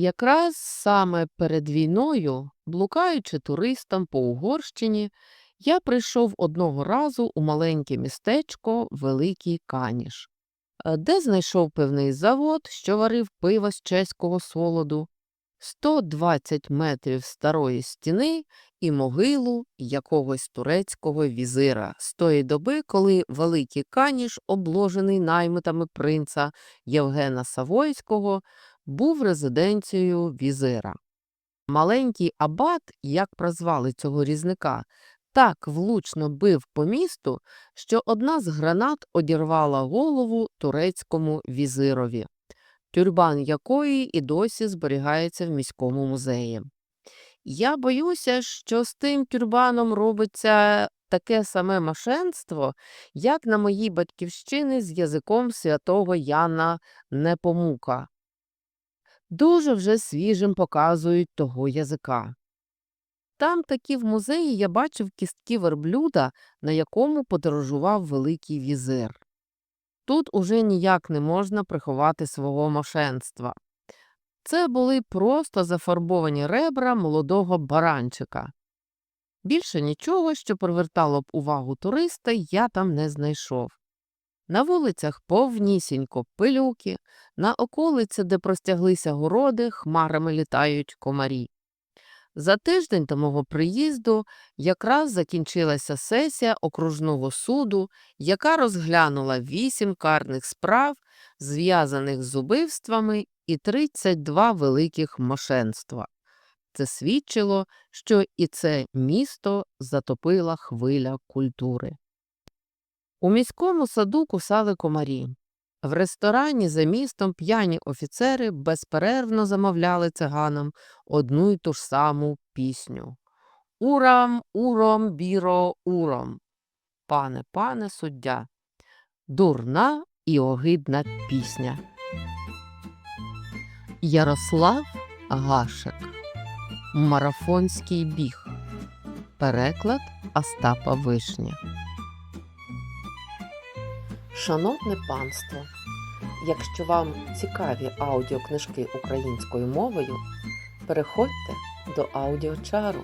Якраз саме перед війною, блукаючи туристом по Угорщині, я прийшов одного разу у маленьке містечко Великий Каніш, е, де знайшов певний завод, що варив пиво з чеського солоду, 120 метрів старої стіни і могилу якогось турецького візира з тої доби, коли Великий Каніш, обложений наймитами принца Євгена Савойського, був резиденцією візира. Маленький абат, як прозвали цього різника, так влучно бив по місту, що одна з гранат одірвала голову турецькому візирові, тюрбан якої і досі зберігається в міському музеї. Я боюся, що з тим тюрбаном робиться таке саме мошенство, як на моїй батьківщині з язиком святого Яна Непомука. Дуже вже свіжим показують того язика. Там таки в музеї я бачив кістки верблюда, на якому подорожував великий візир. Тут уже ніяк не можна приховати свого мошенства. Це були просто зафарбовані ребра молодого баранчика. Більше нічого, що привертало б увагу туриста, я там не знайшов. На вулицях повнісінько пилюки, на околиці, де простяглися городи, хмарами літають комарі. За тиждень до мого приїзду якраз закінчилася сесія окружного суду, яка розглянула вісім карних справ, зв'язаних з убивствами, і 32 великих мошенства. Це свідчило, що і це місто затопила хвиля культури. У міському саду кусали комарі. В ресторані за містом п'яні офіцери безперервно замовляли циганам одну й ту ж саму пісню. Урам, уром, біро, уром. Пане, пане суддя. Дурна і огидна пісня. Ярослав Гашек. Марафонський біг. Переклад Остапа Вишня. Шановне панство, якщо вам цікаві аудіокнижки українською мовою, переходьте до аудіочару.